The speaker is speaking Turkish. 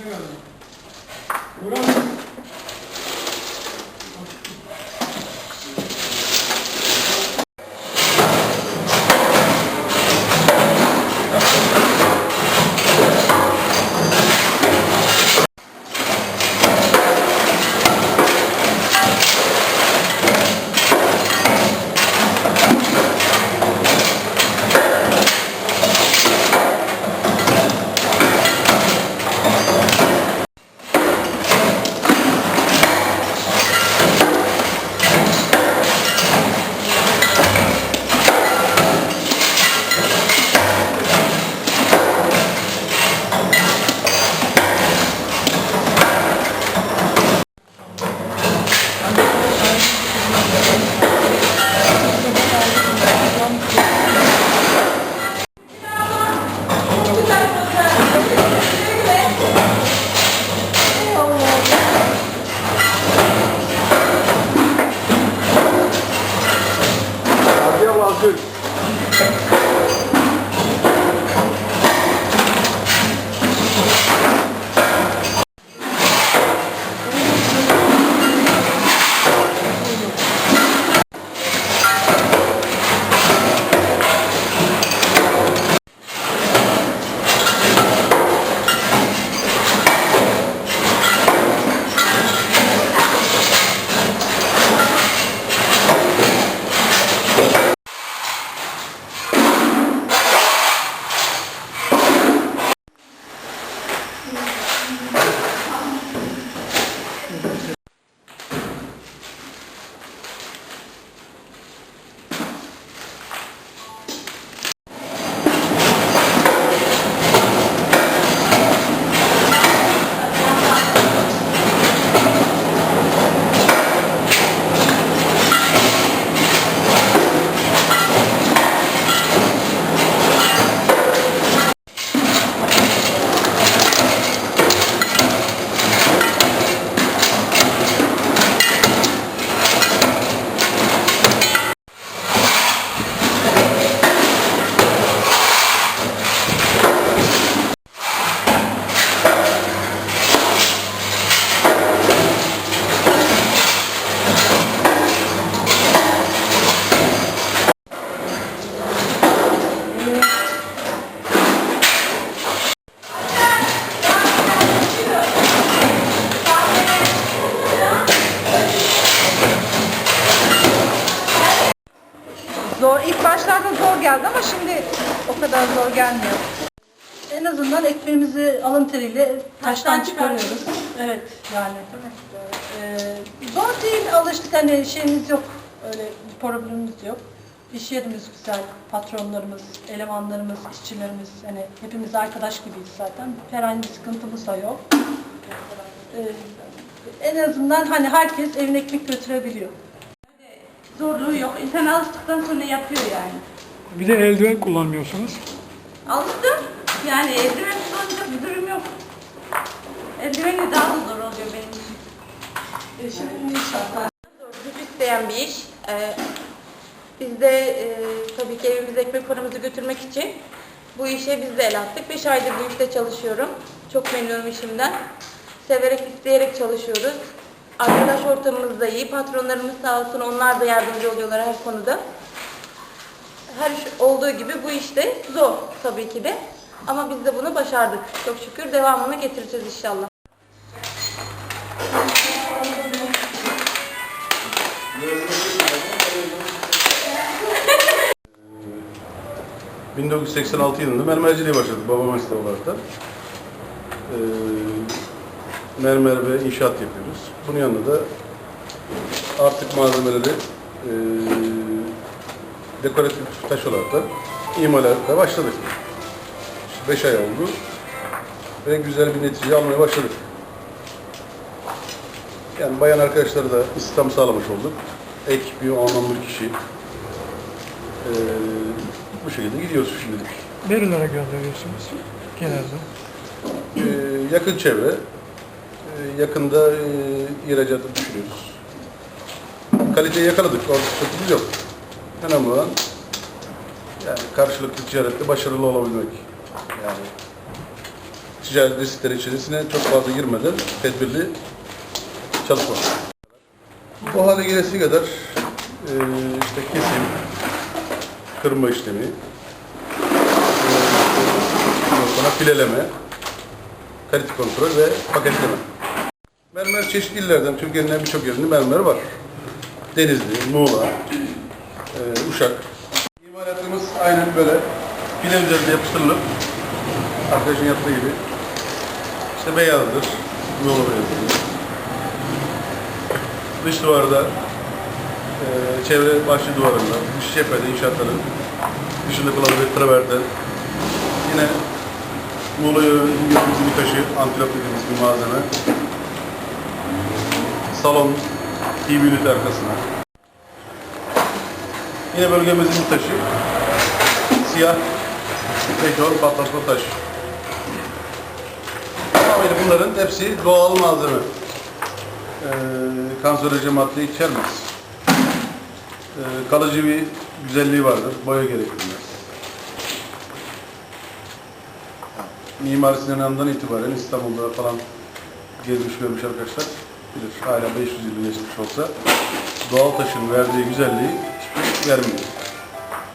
생각합니다. Zor, ilk başlarda zor geldi ama şimdi o kadar zor gelmiyor. En azından ekmeğimizi alın teriyle taştan çıkarıyoruz. Evet yani. Ee, zor değil alıştık hani şeyimiz yok. Öyle bir problemimiz yok. İş yerimiz güzel, patronlarımız, elemanlarımız, işçilerimiz, hani hepimiz arkadaş gibiyiz zaten. Herhangi bir sıkıntımız da yok. Ee, en azından hani herkes evine ekmek götürebiliyor. Zorluğu yok. İnsan alıştıktan sonra yapıyor yani. Bir de eldiven kullanmıyorsunuz. Alıştım. Yani eldiven kullanacak bir durum yok. Eldivenle daha da zor oluyor benim için. Şimdi inşallah. Güç isteyen bir iş. Ee, biz de e, tabii ki evimize ekmek paramızı götürmek için bu işe biz de el attık. 5 aydır bu işte çalışıyorum. Çok memnunum işimden. Severek, isteyerek çalışıyoruz. Arkadaş ortamımız da iyi. Patronlarımız sağ olsun onlar da yardımcı oluyorlar her konuda. Her iş olduğu gibi bu işte zor tabii ki de. Ama biz de bunu başardık. Çok şükür devamını getireceğiz inşallah. Ee, 1986 yılında mermerciliğe başladık babam mesleği olarak da. Ee, mermer ve inşaat yapıyoruz. Bunun yanında da artık malzemeleri e, dekoratif taş olarak da imalata başladık. 5 ay oldu ve güzel bir netice almaya başladık. Yani bayan arkadaşları da istihdam sağlamış olduk. Ek bir anlamlı kişi. Ee, bu şekilde gidiyoruz şimdilik. Nerelere gönderiyorsunuz genelde? Ee, yakın çevre, yakında e, ihracatı düşünüyoruz. Kaliteyi yakaladık, orada sıkıntımız yok. Önemli olan yani karşılıklı ticarette başarılı olabilmek. Yani ticaret riskleri içerisine çok fazla girmeden tedbirli çalışmak. Bu hale gelesi kadar e, işte kesim, kırma işlemi, e, sonra fileleme, kalite kontrol ve paketleme. Mermer çeşitli illerden, Türkiye'nin birçok yerinde mermer var. Denizli, Muğla, e, Uşak. İmalatımız aynen böyle file üzerinde yapıştırılıp arkadaşın yaptığı gibi işte beyazdır, Muğla beyazıdır. Dış duvarda e, çevre başlı duvarında, dış cephede inşaatların dışında kullanılacak traverten yine Muğla bir taşı, antilop dediğimiz bir malzeme. Salon TV ünite arkasına. Yine bölgemizin taşı. Siyah petrol patlatma taş. Tamamıyla bunların hepsi doğal malzeme. Ee, kanserojen madde içermez. Ee, kalıcı bir güzelliği vardır. Boya gerektirmez. Mimar Sinan'dan itibaren İstanbul'da falan gezmiş görmüş arkadaşlar bilir. Hala 500 yıl geçmiş olsa doğal taşın verdiği güzelliği hiçbir vermiyor.